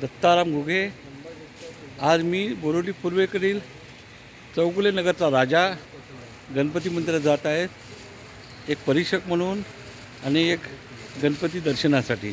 दत्ताराम घुगे आज मी बोरोली पूर्वेकडील चौगुले नगरचा राजा गणपती मंदिरात जात आहेत. एक परीक्षक म्हणून आणि एक गणपती दर्शनासाठी.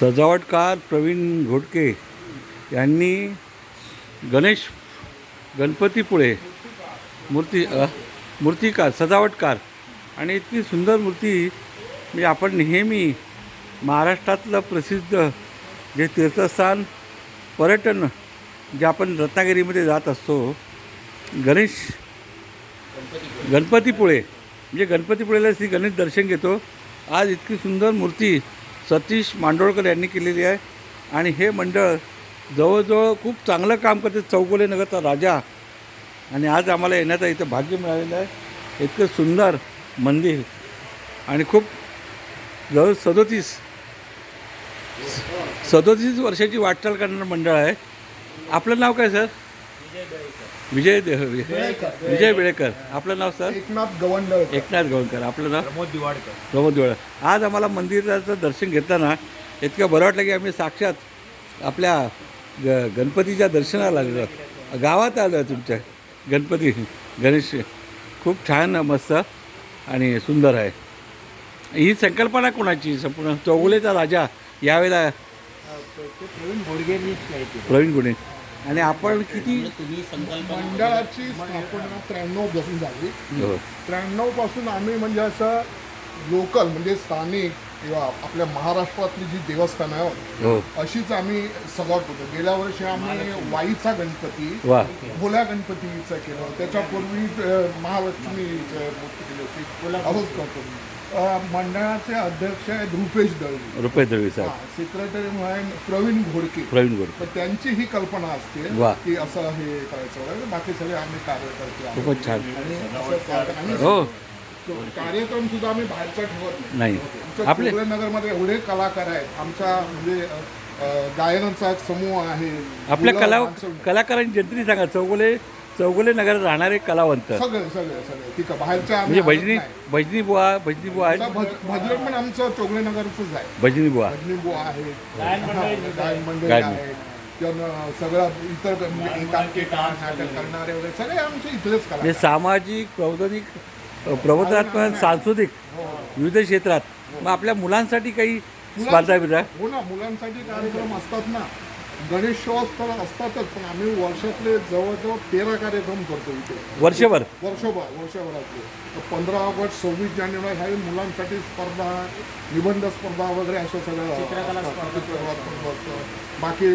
सजावटकार प्रवीण घोटके यांनी गणेश गणपतीपुळे मूर्ती मूर्तिकार सजावटकार आणि इतकी सुंदर मूर्ती म्हणजे आपण नेहमी महाराष्ट्रातलं प्रसिद्ध जे तीर्थस्थान पर्यटन जे आपण रत्नागिरीमध्ये जात असतो गणेश गणपतीपुळे. म्हणजे गणपतीपुळेला श्री गणेश दर्शन घेतो. आज इतकी सुंदर मूर्ती सतीश मांडोळकर यांनी केलेली आहे. आणि हे मंडळ जवळजवळ खूप चांगलं काम करते चौगोले नगरचा राजा. आणि आज आम्हाला येण्याचं इथं भाग्य मिळालेलं आहे. इतकं सुंदर मंदिर. आणि खूप जवळ सदोतीस सदोतीस वर्षाची वाटचाल करणारं मंडळ आहे. आपलं नाव काय सर? विजय देह विजय वेळेकर. आपलं नाव सर? एकनाथ गवंडळकर. एकनाथ गवणकर आपलं नाव? प्रमोद दिवाडकर. प्रमोद देवळ आज आम्हाला मंदिराचं दर्शन घेताना इतकं बरं वाटलं की आम्ही साक्षात आपल्या ग गणपतीच्या दर्शनाला आलेलो गावात आलो आहे तुमच्या. गणपती गणेश. खूप छान मस्त आणि सुंदर आहे. ही संकल्पना कोणाची? संपूर्ण चौगुलेचा राजा यावेळेला प्रवीण घोडगेंनीच केली. प्रवीण गुणे आणि आपण किती तुम्ही संकल्पना मंडळाची स्थापना त्र्याण्णवपासून झाली. हो. त्र्याण्णवपासून आम्ही म्हणजे असं लोकल म्हणजे स्थानिक किंवा आपल्या महाराष्ट्रातली जी देवस्थानं आहेत हो. अशीच आम्ही सजावट होतो गेल्या वर्षी आम्ही वाईचा गणपती वा. भोल्या गणपतीचं केलं. त्याच्यापूर्वी अं, महालक्ष्मीचं मूर्ती केली होती. असंच करतो मंडळाचे अध्यक्ष आहेत रुपेश दळवी. रुपये दळवी साहेब. सेक्रेटरी म्हणून प्रवीण घोडके. प्रवीण तर त्यांची ही कल्पना असते. की असं हे करायचं बाकी सगळे आम्ही कार्यकर्ते आहोत. खूपच छान. हो. कार्यक्रम सुद्धा आम्ही बाहेरचा ठेवत नाही. आमच्या आपले नगरमध्ये एवढे कलाकार आहेत. आमचा म्हणजे गायनाचा एक समूह आहे. आपल्या कला कलाकारांची जंत्री सांगा. चौगुले चौगुले नगरात राहणारे कलावंत. सगळे सगळे सगळे. ठीक आहे. बाहेरच्या म्हणजे आम्ही भजनी आणत नाही. भजनी बुवा भजनी बुवा आहेत. भज- भजन पण आमचं चोगले नगरच आहे. भजनी बुवा. भजनी बुवा आहे गायन मंडळी हा, गायन मंडळी गायन आहे किंवा सगळं इतर म्हणजे एकांकिका नाटक करणारे वगैरे सगळे आमचे इथलेच म्हणजे सामाजिक प्रबोधनिक प्रबोधनात्मक सांस्कृतिक विविध क्षेत्रात. मग आपल्या मुलांसाठी काही स्पर्धा बिर्धा? हो ना मुलांसाठी कार्यक्रम असतात ना. गणेशोत्सव असतातच पण आम्ही वर्षातले जवळजवळ तेरा कार्यक्रम करतो इथे वर्षभर वर्षभर वर्षभरातले तर पंधरा ऑगस्ट सव्वीस जानेवारी ह्या मुलांसाठी स्पर्धा निबंध स्पर्धा वगैरे असं सगळं चित्रकला असतं. स्पर्धा. असतं. बाकी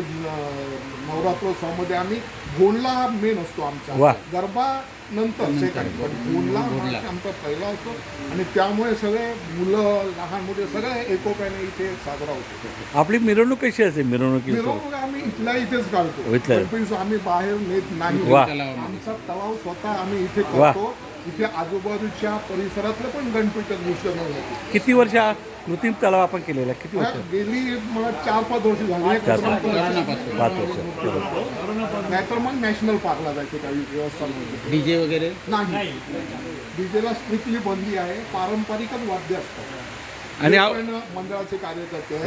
नवरात्रोत्सवामध्ये आम्ही भोंडला हा मेन असतो आमचा. गरबा नंतर सेकंड पण हा आमचा पहिला असतो आणि त्यामुळे सगळे मुलं लहान मुले सगळे एकोप्याने इथे साजरा होतो आपली मिरवणूक कशी असेल मिरवणुकीची? मिरवणूक आम्ही इथल्या इथेच काढतो. इथल्या. गणपती आम्ही बाहेर नेत नाही. आमचा तलाव स्वतः आम्ही इथे. करतो. इथे आजूबाजूच्या परिसरातले पण गणपती होते किती वर्ष हा? कृत्रिम तलाव आपण केलेला किती वर्ष? गेली मला चार पाच वर्ष झाली. चार पाच वर्ष. नाहीतर मग नॅशनल पार्कला जायचे काही व्यवस्था डीजे वगैरे? नाही. डीजेला स्ट्रिक्टली बंदी आहे. पारंपरिकच वाद्य असतात आणि मंडळाचे कार्यकर्ते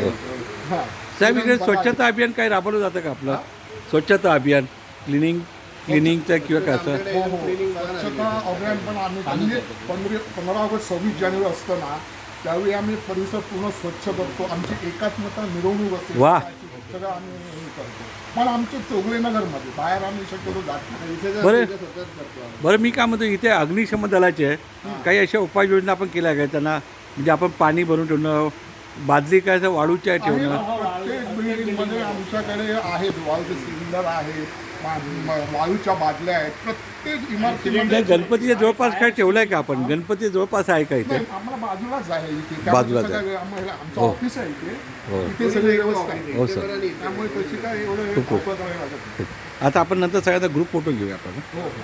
हा. साहेब इकडे स्वच्छता अभियान काही राबवलं जातं का आपलं? स्वच्छता अभियान क्लिनिंग क्लिनिंगचं किंवा काय असं? हो हो. स्वच्छता अभियान पण आम्ही म्हणजे पंधरा पंधरा ऑगस्ट सव्वीस जानेवारी असतं ना त्यावेळी आम्ही परिसर पूर्ण स्वच्छ करतो आमची एकात्मता मिरवणूक असते. वा. सगळं आम्ही हे करतो. पण आमचं चोगले नगरमध्ये बाहेर आम्ही शक्यतो जात नाही. बरं. बरं मी काय म्हणतो इथे अग्निशमन दलाचे आहे काही अशा उपाययोजना आपण केल्या का त्यांना म्हणजे आपण पाणी भरून ठेवणं बादली काय असं वाळूच्या आहे ठेवणं? ना, प्रत्येक बिल्डिंगमध्ये आमच्याकडे आहेत. वाळूचे सिलेंडर आहे वाळूच्या बादल्या आहेत. प्रत्येक इमारतीमध्ये नाही गणपतीच्या जवळपास काय ठेवलंय का आपण? गणपती जवळपास आहे का इथे? नाही, आम्हाला बाजूलाच आहे इथे. त्यामुळे बाजूलाच सगळं आहे. आम्हाला- आमचं हो. ऑफिस आहे इथे. हो. इथे सगळी व्यवस्था आहे. हो सर. त्यामुळे तशी काय एवढं खूप खूप. धावपळ करावी लागत नाही. आता आपण नंतर सगळ्यांचा ग्रुप फोटो घेऊया आपण. हो हो.